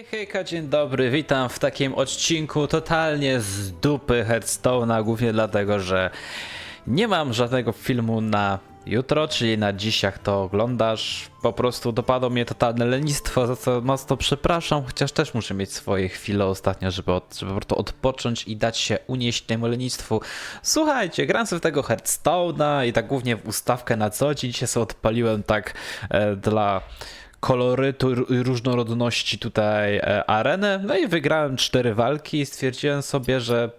Hej, hejka, dzień dobry, witam w takim odcinku totalnie z dupy Headstone'a, głównie dlatego, że nie mam żadnego filmu na jutro, czyli na dziś jak to oglądasz. Po prostu dopadło mnie totalne lenistwo, za co mocno przepraszam, chociaż też muszę mieć swoje chwile ostatnio, żeby, od, żeby po prostu odpocząć i dać się unieść temu lenistwu. Słuchajcie, gram sobie tego Headstone'a i tak głównie w ustawkę na co dzień, dzisiaj sobie odpaliłem tak e, dla kolorytu i różnorodności tutaj e, arenę. No i wygrałem cztery walki i stwierdziłem sobie, że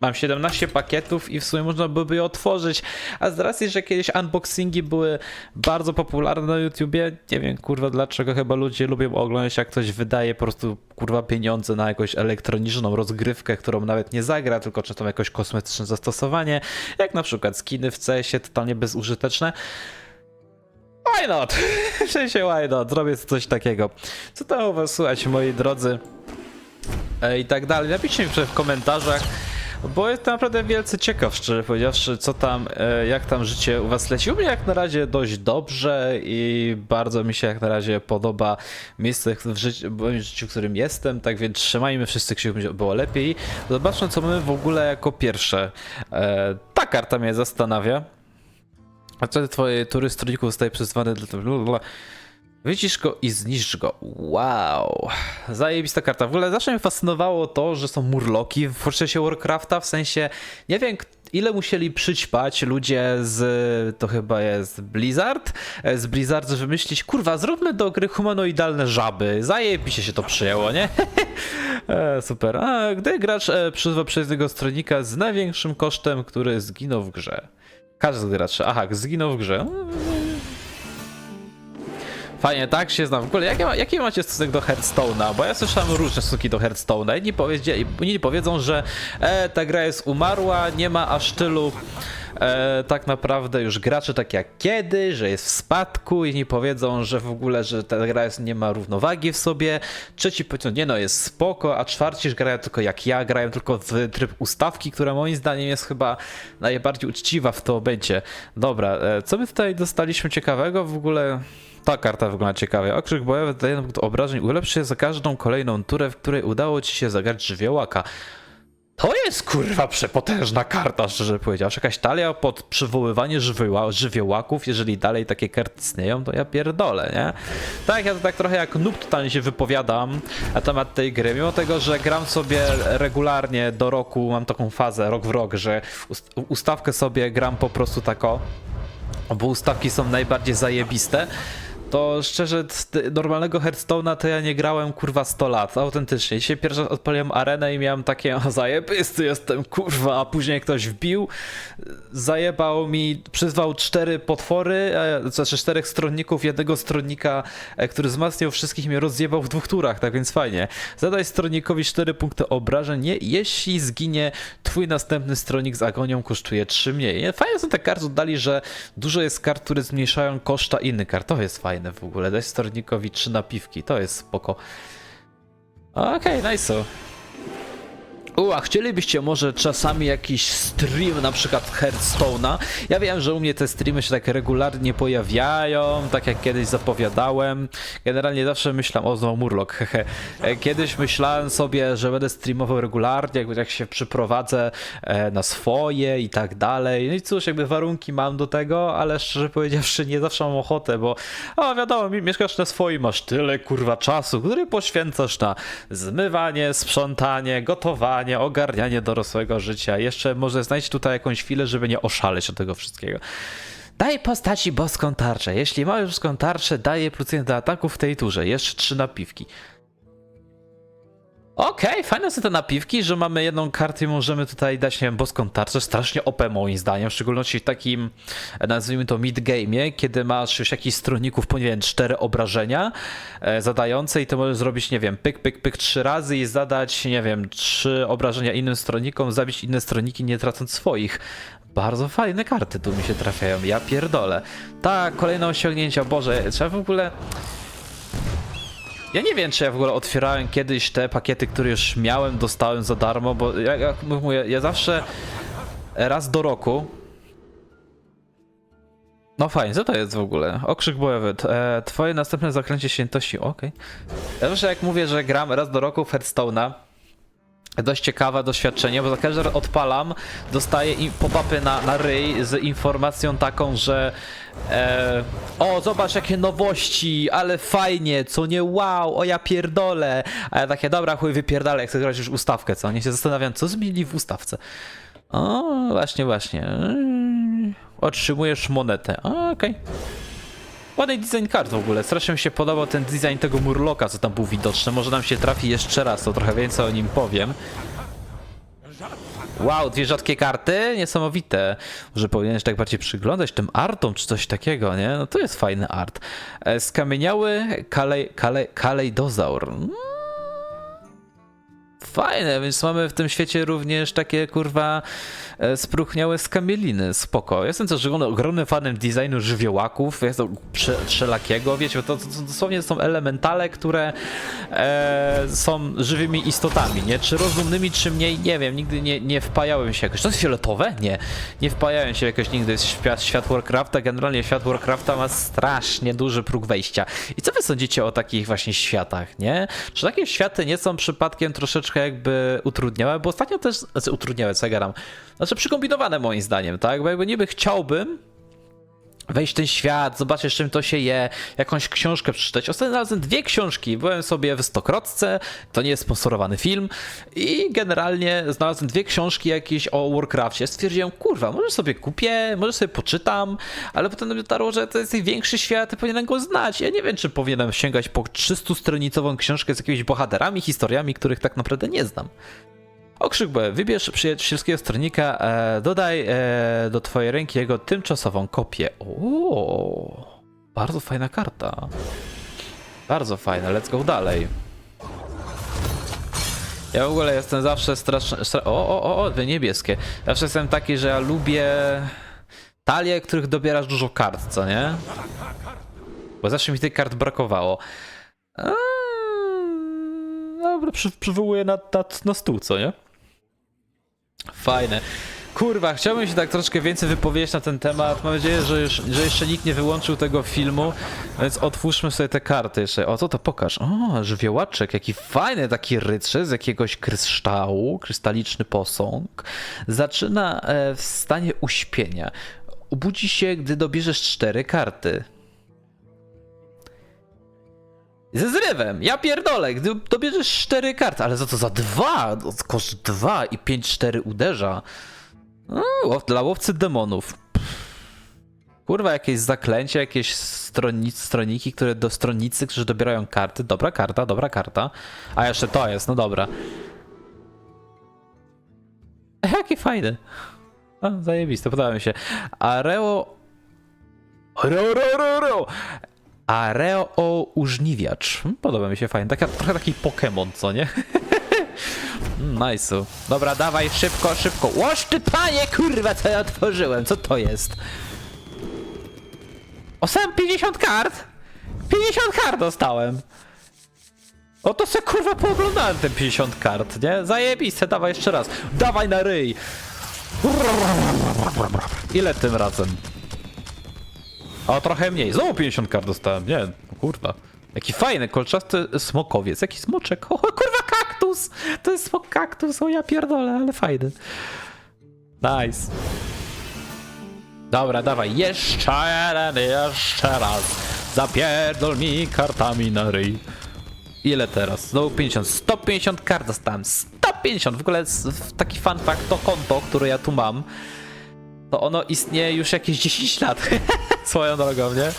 mam 17 pakietów i w sumie można byłoby je otworzyć. A z racji, że kiedyś unboxingi były bardzo popularne na YouTubie, nie wiem kurwa dlaczego, chyba ludzie lubią oglądać jak ktoś wydaje po prostu kurwa pieniądze na jakąś elektroniczną rozgrywkę, którą nawet nie zagra, tylko czy tam jakoś kosmetyczne zastosowanie, jak na przykład skiny w CS-ie totalnie bezużyteczne. Why not? W sensie why not? Zrobię coś takiego. Co tam u was słuchać, moi drodzy? E, I tak dalej. Napiszcie mi w komentarzach, bo jestem naprawdę wielce ciekaw, szczerze powiedziawszy, co tam, e, jak tam życie u was leci. U mnie jak na razie dość dobrze i bardzo mi się jak na razie podoba miejsce w życiu, w życiu, w którym jestem, tak więc trzymajmy wszyscy kciuki, żeby było lepiej. Zobaczmy, co mamy w ogóle jako pierwsze. E, Ta karta mnie zastanawia. A co twoje tury stroników zostaje przyzwany dla. Widzisz go i zniszcz go. Wow. Zajebista karta. W ogóle zawsze mnie fascynowało to, że są murloki w procesie Warcrafta, w sensie nie wiem ile musieli przyćpać ludzie z, to chyba jest Blizzard, e, z Blizzard, wymyślić, kurwa, zróbmy do gry humanoidalne żaby. Zajebiście się to przyjęło, nie? e, super. A gdy gracz e, przyzwa przez jednego stronnika z największym kosztem, który zginął w grze. Każdy z graczy. Aha, zginął w grze. Fajnie, tak się znam. W ogóle, jakie, ma, jaki macie stosunek do Hearthstone'a? Bo ja słyszałem różne stosunki do Hearthstone'a. Inni powiedzą, że e, ta gra jest umarła, nie ma aż tylu e, tak naprawdę już graczy tak jak kiedy, że jest w spadku. Inni powiedzą, że w ogóle, że ta gra jest, nie ma równowagi w sobie. Trzeci powiedzą, nie no, jest spoko, a czwarci, że grają tylko jak ja, grają tylko w tryb ustawki, która moim zdaniem jest chyba najbardziej uczciwa w to momencie. Dobra, e, co my tutaj dostaliśmy ciekawego w ogóle? Ta karta wygląda ciekawie. Okrzyk bojowy daje punkt obrażeń ulepszy się za każdą kolejną turę, w której udało ci się zagrać żywiołaka. To jest kurwa przepotężna karta, szczerze powiedziawszy. Jakaś talia pod przywoływanie żywioła, żywiołaków, jeżeli dalej takie karty istnieją, to ja pierdolę, nie? Tak, ja to tak trochę jak noob totalnie się wypowiadam na temat tej gry, mimo tego, że gram sobie regularnie do roku, mam taką fazę rok w rok, że ust- ustawkę sobie gram po prostu tako, bo ustawki są najbardziej zajebiste, to szczerze, normalnego Hearthstone'a to ja nie grałem kurwa 100 lat, autentycznie. Dzisiaj pierwszy raz odpaliłem arenę i miałem takie, o zajebisty jestem, kurwa, a później ktoś wbił, zajebał mi, przyzwał cztery potwory, e, znaczy czterech stronników, jednego stronnika, e, który wzmacniał wszystkich mnie rozjebał w dwóch turach, tak więc fajnie. Zadaj stronnikowi 4 punkty obrażeń, nie, jeśli zginie twój następny stronnik z agonią kosztuje 3 mniej. Fajnie są te karty dali, że dużo jest kart, które zmniejszają koszta innych kart, to jest fajne w ogóle. Daj stronikowi 3 napiwki, to jest spoko. Okej, okay, nice. U, a chcielibyście może czasami jakiś stream, na przykład Hearthstone'a? Ja wiem, że u mnie te streamy się tak regularnie pojawiają, tak jak kiedyś zapowiadałem. Generalnie zawsze myślałem, o znowu Murloc, hehe. E, Kiedyś myślałem sobie, że będę streamował regularnie, jak- jak się przyprowadzę e, na swoje i tak dalej. No i cóż, jakby warunki mam do tego, ale szczerze powiedziawszy nie zawsze mam ochotę, bo o wiadomo, mi- mieszkasz na swoim, masz tyle kurwa czasu, który poświęcasz na zmywanie, sprzątanie, gotowanie, ogarnianie dorosłego życia. Jeszcze może znajdź tutaj jakąś chwilę, żeby nie oszaleć od tego wszystkiego. Daj postaci boską tarczę. Jeśli ma już tarczę, daje plus jeden do ataku w tej turze. Jeszcze trzy napiwki. Okej, fajne są te napiwki, że mamy jedną kartę i możemy tutaj dać, nie wiem, boską tarczę. Strasznie OP moim zdaniem, w szczególności w takim, nazwijmy to mid-game'ie, kiedy masz już jakichś stronników po, nie wiem, cztery obrażenia e, zadające i to możesz zrobić, nie wiem, pyk, pyk, pyk trzy razy i zadać, nie wiem, trzy obrażenia innym stronnikom, zabić inne stroniki, nie tracąc swoich. Bardzo fajne karty tu mi się trafiają, ja pierdolę. Tak, kolejne osiągnięcia, Boże, trzeba w ogóle... Ja nie wiem, czy ja w ogóle otwierałem kiedyś te pakiety, które już miałem, dostałem za darmo, bo ja, jak mówię, ja zawsze raz do roku No fajnie, co to jest w ogóle? Okrzyk bojowy. E, twoje następne zaklęcie świętości. Okej. Ja zawsze jak mówię, że gram raz do roku w Hearthstone'a, dość ciekawe doświadczenie, bo za każdym razem odpalam, dostaję pop-upy na, na ryj z informacją taką, że e, o, zobacz jakie nowości, ale fajnie, co nie wow, o ja pierdolę. A ja takie, dobra, chuj, wypierdalę, jak chcę grać już ustawkę, co? Nie się zastanawiam, co zmienili w ustawce. O, właśnie, właśnie. Otrzymujesz monetę. Okej. Ładny design kart w ogóle. Strasznie mi się podobał ten design tego murloka, co tam był widoczny. Może nam się trafi jeszcze raz, to trochę więcej o nim powiem. Wow, dwie rzadkie karty? Niesamowite. Może powinieneś tak bardziej przyglądać tym artom, czy coś takiego, nie? No to jest fajny art. E, Skamieniały kalej, kalej, kalejdozaur. Mm. Fajne, więc mamy w tym świecie również takie kurwa e, spróchniałe skamieliny, spoko. Jestem też ogromnym fanem designu żywiołaków, jest to wszelakiego, wiecie, to, to, to dosłownie są elementale, które e, są żywymi istotami, nie? Czy rozumnymi, czy mniej, nie wiem, nigdy nie, nie wpajałem się jakoś. To jest fioletowe? Nie. Nie wpajałem się jakoś nigdy w świat, świat Warcrafta, generalnie świat Warcrafta ma strasznie duży próg wejścia. I co wy sądzicie o takich właśnie światach, nie? Czy takie światy nie są przypadkiem troszeczkę jakby utrudniałe? Bo ostatnio też, znaczy utrudniałe, co ja gadam? Znaczy przykombinowane moim zdaniem, tak? Bo jakby niby chciałbym wejść w ten świat, zobaczyć czym to się je, jakąś książkę przeczytać. Ostatnio znalazłem dwie książki, byłem sobie w Stokrotce, to nie jest sponsorowany film i generalnie znalazłem dwie książki jakieś o Warcraftie. Stwierdziłem, kurwa, może sobie kupię, może sobie poczytam, ale potem mnie dotarło, że to jest największy świat i powinienem go znać. Ja nie wiem, czy powinienem sięgać po 300-stronicową książkę z jakimiś bohaterami, historiami, których tak naprawdę nie znam. Okrzyk B. Wybierz przyjacielskiego stronnika, e, dodaj e, do twojej ręki jego tymczasową kopię. O, bardzo fajna karta. Bardzo fajna, let's go dalej. Ja w ogóle jestem zawsze straszny. Stra o, o, o, o, te niebieskie. Zawsze jestem taki, że ja lubię talie, których dobierasz dużo kart, co nie? Bo zawsze mi tych kart brakowało. Eee, Dobra, przy, przywołuję na, na, na stół, co nie? Fajne. Kurwa, chciałbym się tak troszkę więcej wypowiedzieć na ten temat. Mam nadzieję, że, już, że jeszcze nikt nie wyłączył tego filmu, więc otwórzmy sobie te karty jeszcze. O, co to pokaż? O, żywiołaczek, jaki fajny taki rycerz z jakiegoś kryształu, krystaliczny posąg. Zaczyna e, w stanie uśpienia. Obudzi się, gdy dobierzesz cztery karty. Ze zrywem, ja pierdolę, gdy dobierzesz cztery karty, ale za to za dwa, koszt dwa i pięć cztery uderza. No, dla łowcy demonów. Kurwa, jakieś zaklęcie, jakieś stroni, stroniki, które do stronnicy, którzy dobierają karty. Dobra karta, dobra karta. A jeszcze to jest, no dobra. Jaki fajny. A, zajebiste, podoba mi się. Areo... Reo, reo, reo, reo. Areo użniwiacz. Hmm, Podoba mi się fajnie. Taka, trochę taki Pokémon, co nie? Mm, Nice. Dobra, dawaj szybko, szybko. Łoż ty panie, kurwa, co ja otworzyłem? Co to jest? O, sam 50 kart? 50 kart dostałem. O to se kurwa pooglądałem te 50 kart, nie? Zajebiste, dawaj jeszcze raz. Dawaj na ryj. Ile tym razem? O, trochę mniej. Znowu 50 kart dostałem. Nie, no kurwa. Jaki fajny, kolczasty smokowiec. Jaki smoczek. O, kurwa, kaktus! To jest smok kaktus. O, ja pierdolę, ale fajny. Nice. Dobra, dawaj. Jeszcze jeden, jeszcze raz. Zapierdol mi kartami na ryj. Ile teraz? Znowu 50. 150 kart dostałem. 150! W ogóle taki fun fact, to konto, które ja tu mam, to ono istnieje już jakieś 10 lat. Swoją drogą, nie?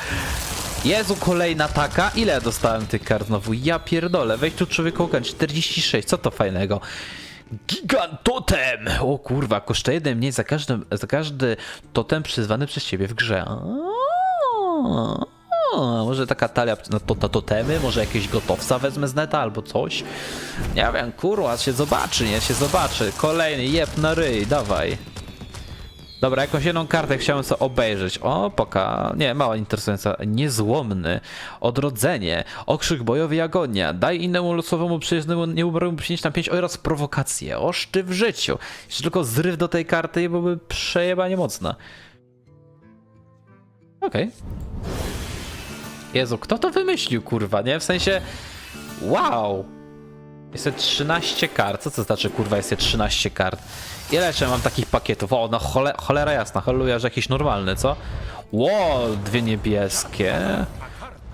Jezu, kolejna taka. Ile ja dostałem tych kart znowu? Ja pierdolę. Weź tu człowieku okan. 46. Co to fajnego? Gigantotem! O kurwa, kosztuje jeden mniej za, każdym, za każdy totem przyzwany przez ciebie w grze. A, może taka talia na, to, totemy, może jakiegoś gotowca wezmę z neta albo coś. Nie wiem, kurwa, się zobaczy, nie? Się zobaczy. Kolejny, jeb na ryj, dawaj. Dobra, jakąś jedną kartę chciałem sobie obejrzeć. O, poka. Nie, mało interesująca. Niezłomny. Odrodzenie. Okrzyk bojowy agonia. Daj innemu losowemu przyjaźnemu nieumarłemu 5 na 5 oraz prowokację. Oszty w życiu. Jeszcze tylko zryw do tej karty byłby przejebanie mocna. Okej. Jezu, kto to wymyślił, kurwa, nie? W sensie, wow! Jest 13 kart. Co to znaczy, kurwa, jest 13 kart? Ile jeszcze mam takich pakietów? O, no chole, cholera jasna, halleluja, że jakiś normalny, co? Ło, dwie niebieskie.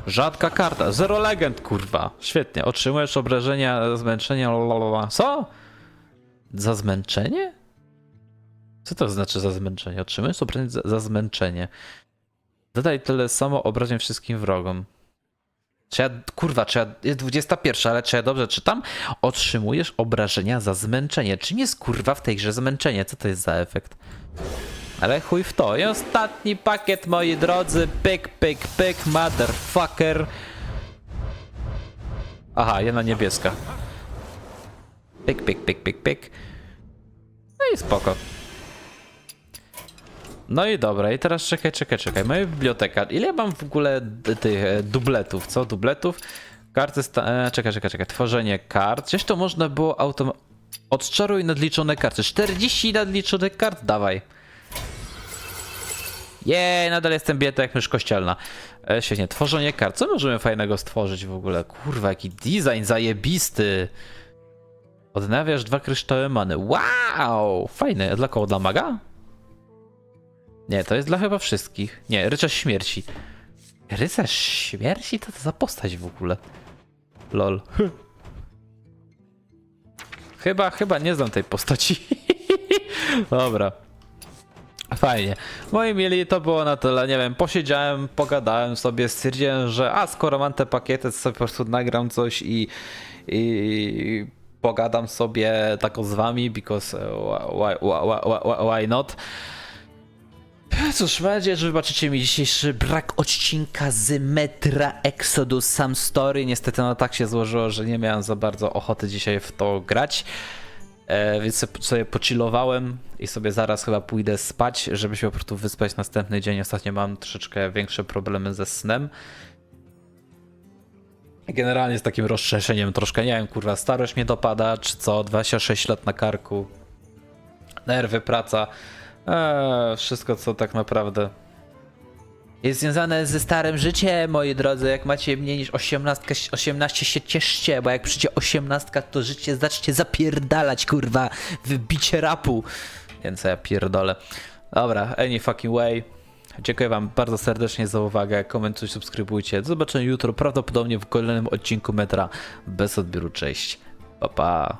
Rzadka karta. Zero legend, kurwa. Świetnie. Otrzymujesz obrażenia, zmęczenia, lalala. Co? Za zmęczenie? Co to znaczy za zmęczenie? Otrzymujesz obrażenia za, za zmęczenie. Dodaj tyle samo obrażeń wszystkim wrogom. Czy ja, kurwa, czy ja, jest 21, ale czy ja dobrze czytam? Otrzymujesz obrażenia za zmęczenie. Czym jest kurwa w tej grze zmęczenie? Co to jest za efekt? Ale chuj w to. I ostatni pakiet, moi drodzy. Pyk, pyk, pyk, motherfucker. Aha, jedna niebieska. Pyk, pyk, pyk, pyk, pyk. No i spoko. No i dobra, i teraz czekaj, czekaj, czekaj. Moja biblioteka. Ile mam w ogóle tych e, dubletów, co? Dubletów? Karty sta- e, czekaj, czekaj, czekaj. Tworzenie kart. Gdzieś to można było autom... Odczaruj nadliczone karty. 40 nadliczonych kart? Dawaj. Jej, nadal jestem bieta jak mysz kościelna. E, świetnie, tworzenie kart. Co możemy fajnego stworzyć w ogóle? Kurwa, jaki design zajebisty. Odnawiasz dwa kryształy many. Wow! Fajne. Dla kogo? Dla maga? Nie, to jest dla chyba wszystkich. Nie, rycerz śmierci. Rycerz śmierci? To to za postać w ogóle. Lol. Chyba, chyba nie znam tej postaci. Dobra. Fajnie. Moi mieli to było na tyle, nie wiem, posiedziałem, pogadałem sobie, stwierdziłem, że a skoro mam te pakiety, to sobie po prostu nagram coś i, i pogadam sobie tak z wami, because why, why, why, why not? Cóż, mam nadzieję, że wybaczycie mi dzisiejszy brak odcinka z Metra Exodus Sam Story. Niestety no tak się złożyło, że nie miałem za bardzo ochoty dzisiaj w to grać. E, więc sobie pochillowałem i sobie zaraz chyba pójdę spać, żeby się po prostu wyspać następny dzień. Ostatnio mam troszeczkę większe problemy ze snem. Generalnie z takim roztrzeszeniem troszkę, nie wiem, kurwa, starość mnie dopada, czy co, 26 lat na karku, nerwy, praca, eee, wszystko co tak naprawdę jest związane ze starym życiem, moi drodzy. Jak macie mniej niż 18, 18 się cieszcie, bo jak przyjdzie 18, to życie zaczcie zapierdalać, kurwa, w bicie rapu. Więc ja pierdolę. Dobra, any fucking way. Dziękuję wam bardzo serdecznie za uwagę. Komentujcie, subskrybujcie. Do zobaczenia jutro, prawdopodobnie w kolejnym odcinku Metra bez odbioru. Cześć. Pa, pa.